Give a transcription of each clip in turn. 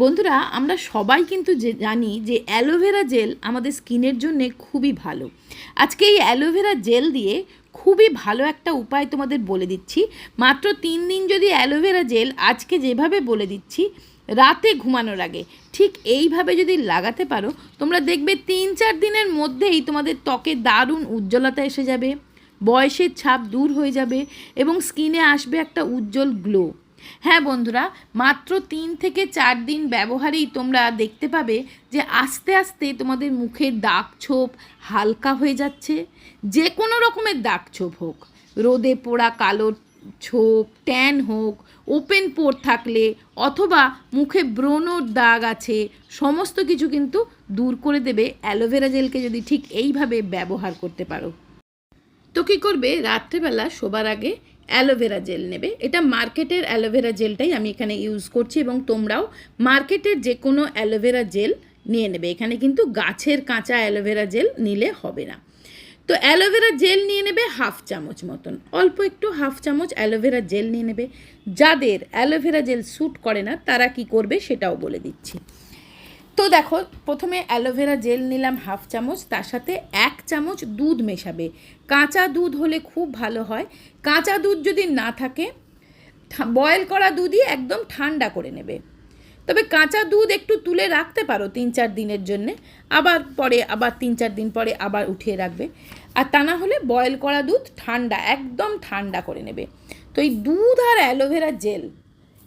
বন্ধুরা, আমরা সবাই কিন্তু যে জানি যে অ্যালোভেরা জেল আমাদের স্কিনের জন্য খুবই ভালো। আজকে এই অ্যালোভেরা জেল দিয়ে খুবই ভালো একটা উপায় তোমাদের বলে দিচ্ছি। মাত্র তিন দিন যদি অ্যালোভেরা জেল আজকে যেভাবে বলে দিচ্ছি, রাতে ঘুমানোর আগে। ঠিক এইভাবে যদি লাগাতে পারো, তোমরা দেখবে তিন চার দিনের মধ্যেই তোমাদের ত্বকে দারুণ উজ্জ্বলতা এসে যাবে, বয়সের ছাপ দূর হয়ে যাবে এবং স্কিনে আসবে একটা উজ্জ্বল গ্লো হ্যাঁ বন্ধুরা, মাত্র তিন থেকে চার দিন ব্যবহারেই তোমরা দেখতে পাবে যে আস্তে আস্তে তোমাদের মুখের দাগ ছোপ হালকা হয়ে যাচ্ছে। যে কোনো রকমের দাগ ছোপ হোক, রোদে পোড়া কালো ছোপ, ট্যান হোক, ওপেন পোর থাকলে অথবা মুখে ব্রণর দাগ আছে, সমস্ত কিছু কিন্তু দূর করে দেবে অ্যালোভেরা জেলকে যদি ঠিক এইভাবে ব্যবহার করতে পারো। তো কী করবে? রাত্রেবেলা শোবার আগে অ্যালোভেরা জেল নেবে। এটা মার্কেটের অ্যালোভেরা জেলটাই আমি এখানে ইউজ করছি এবং তোমরাও মার্কেটের যে কোনো অ্যালোভেরা জেল নিয়ে নেবে। এখানে কিন্তু গাছের কাঁচা অ্যালোভেরা জেল নিলে হবে না। তো অ্যালোভেরা জেল নিয়ে নেবে হাফ চামচ মতন। অল্প একটু হাফ চামচ অ্যালোভেরা জেল নিয়ে নেবে। যাদের অ্যালোভেরা জেল স্যুট করে না, তারা কি করবে সেটাও বলে দিচ্ছি। তো দেখো, প্রথমে অ্যালোভেরা জেল নিলাম হাফ চামচ, তার সাথে এক চামচ দুধ মেশাবে। কাঁচা দুধ হলে খুব ভালো হয়। কাঁচা দুধ যদি না থাকে বয়েল করা দুধই একদম ঠান্ডা করে নেবে। তবে কাঁচা দুধ একটু তুলে রাখতে পারো তিন চার দিনের জন্যে, আবার পরে, আবার তিন চার দিন পরে আবার উঠিয়ে রাখবে। আর তা না হলে বয়েল করা দুধ ঠান্ডা, একদম ঠান্ডা করে নেবে। তো এই দুধ আর অ্যালোভেরা জেল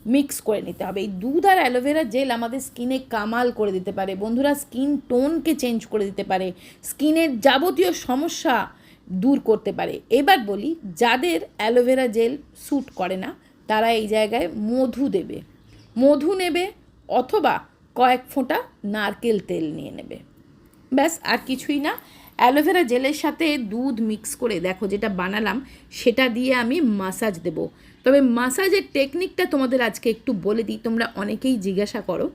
মিক্স করে নিতে হবে। এই দুধ আর অ্যালোভেরা জেল আমাদের স্কিনে কামাল করে দিতে পারে। বন্ধুরা, স্কিন টোনকে চেঞ্জ করে দিতে পারে। স্কিনের যাবতীয় সমস্যা দূর করতে পারে। এবার বলি, যাদের অ্যালোভেরা জেল স্যুট করে না, তারা এই জায়গায় মধু দেবে। মধু নেবে অথবা কয়েক ফোঁটা নারকেল তেল নিয়ে নেবে। ব্যাস, আর কিছুই না। অ্যালোভেরা জেলের সাথে দুধ মিক্স করে, দেখো যেটা বানালাম, সেটা দিয়ে আমি মাসাজ দেব। তবে মাসাজের টেকনিকটা তোমাদের আজকে একটু বলে দিই, তোমরা অনেকেই জিজ্ঞাসা করো।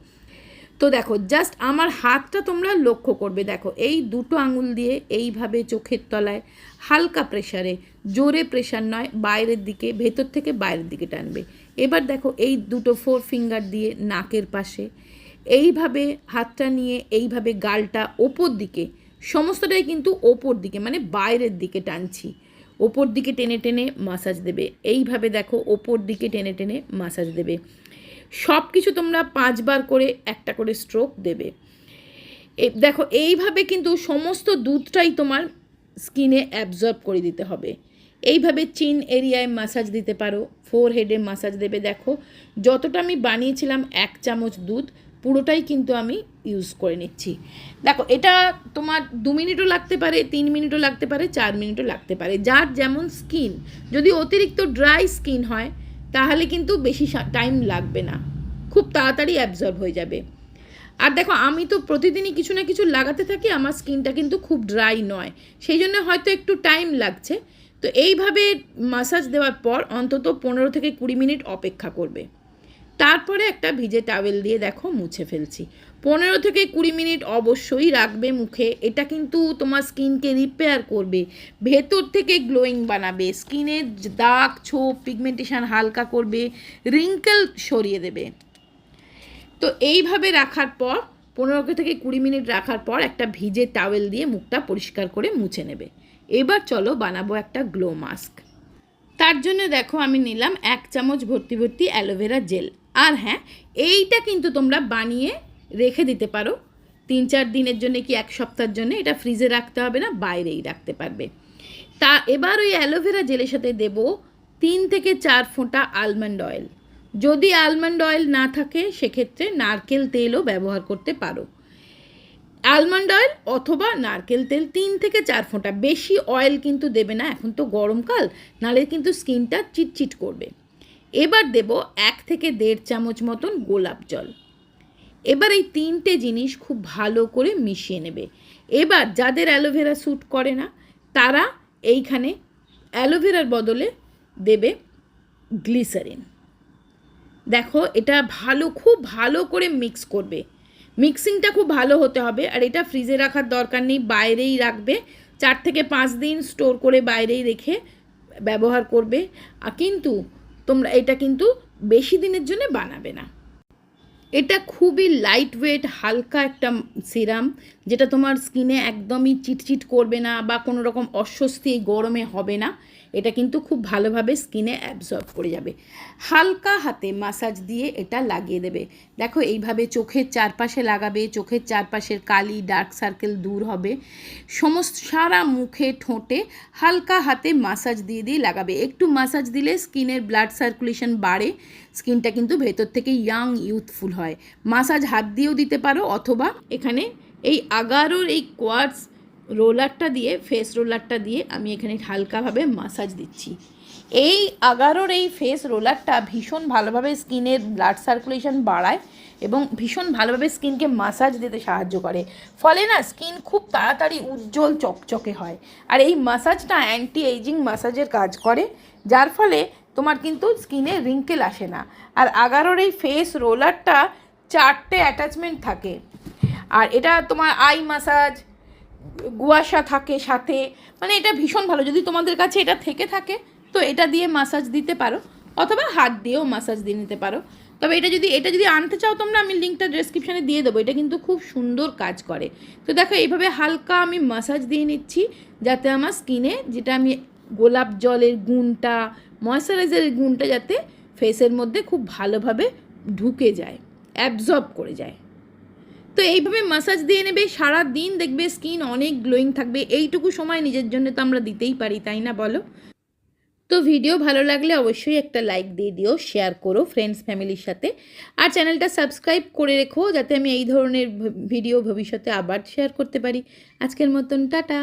তো দেখো জাস্ট আমার হাতটা তোমরা লক্ষ্য করবে, দেখো, এই দুটো আঙুল দিয়ে এইভাবে চোখের তলায়, হালকা প্রেশারে জোরে প্রেশার নয়, বাইরের দিকে, ভেতর থেকে বাইরের দিকে টানবে। এবার দেখো, এই দুটো ফোর ফিঙ্গার দিয়ে নাকের পাশে, এইভাবে হাতটা নিয়ে, এইভাবে গালটা ওপর দিকে সমস্তটাই কিন্তু ওপর দিকে মানে বাইরের দিকে টানছি। ওপর দিকে টেনে টেনে মাসাজ দেবে। এইভাবে দেখো ওপর দিকে টেনে টেনে মাসাজ দেবে। সব কিছু তোমরা পাঁচবার করে একটা করে স্ট্রোক দেবে। দেখো, এইভাবে কিন্তু সমস্ত দুধটাই তোমার স্কিনে অ্যাবজর্ব করে দিতে হবে। এইভাবে চিন এরিয়ায় মাসাজ দিতে পারো ফোর হেডে মাসাজ দেবে। দেখো, যতটা আমি বানিয়েছিলাম এক চামচ দুধ পুরোটাই কিন্তু আমি ইউজ করে নিচ্ছি। দেখো, এটা তোমার দু মিনিটও লাগতে পারে, তিন মিনিটও লাগতে পারে, চার মিনিটও লাগতে পারে। যার যেমন স্কিন যদি অতিরিক্ত ড্রাই স্কিন হয়, তাহলে কিন্তু বেশি টাইম লাগবে না। খুব তাড়াতাড়ি অ্যাবজর্ব হয়ে যাবে। আর দেখো, আমি তো প্রতিদিনই কিছু না কিছু লাগাতে থাকি, আমার স্কিনটা কিন্তু খুব ড্রাই নয়। সেই জন্য হয়তো একটু টাইম লাগছে। তো এইভাবে মাসাজ দেওয়ার পর অন্তত পনেরো থেকে কুড়ি মিনিট অপেক্ষা করবে। তারপরে একটা ভিজে টাওয়েল দিয়ে দেখো মুছে ফেলছি। পনেরো থেকে কুড়ি মিনিট অবশ্যই রাখবে মুখে। এটা কিন্তু তোমার স্কিনকে রিপেয়ার করবে। ভেতর থেকে গ্লোয়িং বানাবে। স্কিনের দাগ, ছোপ পিগমেন্টেশন হালকা করবে। রিঙ্কেল সরিয়ে দেবে। তো এইভাবে রাখার পর, পনেরো থেকে কুড়ি মিনিট রাখার পর একটা ভিজে টাওয়েল দিয়ে মুখটা পরিষ্কার করে মুছে নেবে। এবার চলো বানাবো একটা গ্লো মাস্ক তার জন্য দেখো আমি নিলাম এক চামচ ভর্তি ভর্তি অ্যালোভেরা জেল আর হ্যাঁ এইটা কিন্তু তোমরা বানিয়ে রেখে দিতে পারো। তিন চার দিনের জন্য কি এক সপ্তাহের জন্য, এটা ফ্রিজে রাখতে হবে না, বাইরেই রাখতে পারবে। তা এবার ওই অ্যালোভেরা জেলের সাথে দেব তিন থেকে চার ফোঁটা আলমন্ড অয়েল যদি আলমন্ড অয়েল না থাকে, সেক্ষেত্রে নারকেল তেলও ব্যবহার করতে পারো। আলমন্ড অয়েল অথবা নারকেল তেল তিন থেকে চার ফোঁটা। বেশি অয়েল কিন্তু দেবে না, এখন তো গরমকাল নাহলে কিন্তু স্কিনটা চিটচিট করবে। এবার দেব এক থেকে দেড় চামচ মতন গোলাপ জল। এবার এই তিনটে জিনিস খুব ভালো করে মিশিয়ে নেবে। এবার যাদের অ্যালোভেরা স্যুট করে না, তারা এইখানে অ্যালোভেরার বদলে দেবে গ্লিসারিন দেখো, এটা ভালো, খুব ভালো করে মিক্স করবে। মিক্সিংটা খুব ভালো হতে হবে, আর এটা ফ্রিজে রাখার দরকার নেই, বাইরেই রাখবে। চার থেকে পাঁচ দিন স্টোর করে বাইরেই রেখে ব্যবহার করবে। কিন্তু তোমরা এটা কিন্তু বেশি দিনের জন্য বানাবে না। এটা খুবই লাইট ওয়েট হালকা একটা সিরাম। যেটা তোমার স্কিনে একদমই চিটচিট করবে না বা কোনো রকম অস্বস্তি গরমে হবে না, এটা কিন্তু খুব ভালোভাবে স্কিনে অ্যাবজর্ব করে যাবে। হালকা হাতে মাসাজ দিয়ে এটা লাগিয়ে দেবে। দেখো এইভাবে চোখের চারপাশে লাগাবে, চোখের চারপাশের কালি ডার্ক সার্কেল দূর হবে। সমস্ত সারা মুখে, ঠোঁটে হালকা হাতে মাসাজ দিয়ে দিয়ে লাগাবে। একটু মাসাজ দিলে স্কিনের ব্লাড সার্কুলেশন বাড়ে স্কিনটা কিন্তু ভেতর থেকে ইয়াং ইউথফুল হয়। মাসাজ হাত দিয়েও দিতে পারো অথবা এখানে এই আগারোর এই কোয়ার্টস রোলারটা দিয়ে, ফেস রোলারটা দিয়ে আমি এখানে হালকাভাবে মাসাজ দিচ্ছি। এই আগারোর এই ফেস রোলারটা ভীষণ ভালোভাবে স্কিনের ব্লাড সার্কুলেশন বাড়ায় এবং ভীষণ ভালোভাবে স্কিনকে মাসাজ দিতে সাহায্য করে। ফলে না, স্কিন খুব তাড়াতাড়ি উজ্জ্বল, চকচকে হয়। আর এই মাসাজটা অ্যান্টি এইজিং মাসাজের কাজ করে, যার ফলে তোমার কিন্তু স্কিনে রিঙ্কেল আসে না। আর আগারোর এই ফেস রোলারটা চারটে অ্যাটাচমেন্ট থাকে। আর এটা তোমার আই মাসাজ, গুয়াশা থাকে সাথে মানে এটা ভীষণ ভালো। যদি তোমাদের কাছে এটা থেকে থাকে, তো এটা দিয়ে মাসাজ দিতে পারো, অথবা হাত দিয়েও মাসাজ দিয়ে নিতে পারো। তবে এটা যদি এটা যদি আনতে চাও তোমরা, আমি লিঙ্কটা ডেসক্রিপশানে দিয়ে দেবো। এটা কিন্তু খুব সুন্দর কাজ করে। তো দেখো, এইভাবে হালকা আমি মাসাজ দিয়ে নিচ্ছি, যাতে আমার স্কিনে যেটা আমি গোলাপ জলের গুণটা, ময়শ্চারাইজারের গুণটা যাতে ফেসের মধ্যে খুব ভালোভাবে ঢুকে যায় অ্যাবজর্ব করে যায়। তো এইভাবে মাসাজ দিয়ে নেবে সারা দিন দেখবে স্কিন অনেক গ্লোয়িং থাকবে। এইটুকু সময় নিজের জন্য তো আমরা দিতেই পারি, তাই না বলো? তো ভিডিও ভালো লাগলে অবশ্যই একটা লাইক দিয়ে দিও শেয়ার করো ফ্রেন্ডস ফ্যামিলির সাথে। আর চ্যানেলটা সাবস্ক্রাইব করে রেখো, যাতে আমি এই ধরনের ভিডিও ভবিষ্যতে আবার শেয়ার করতে পারি। আজকের মতন, টাটা!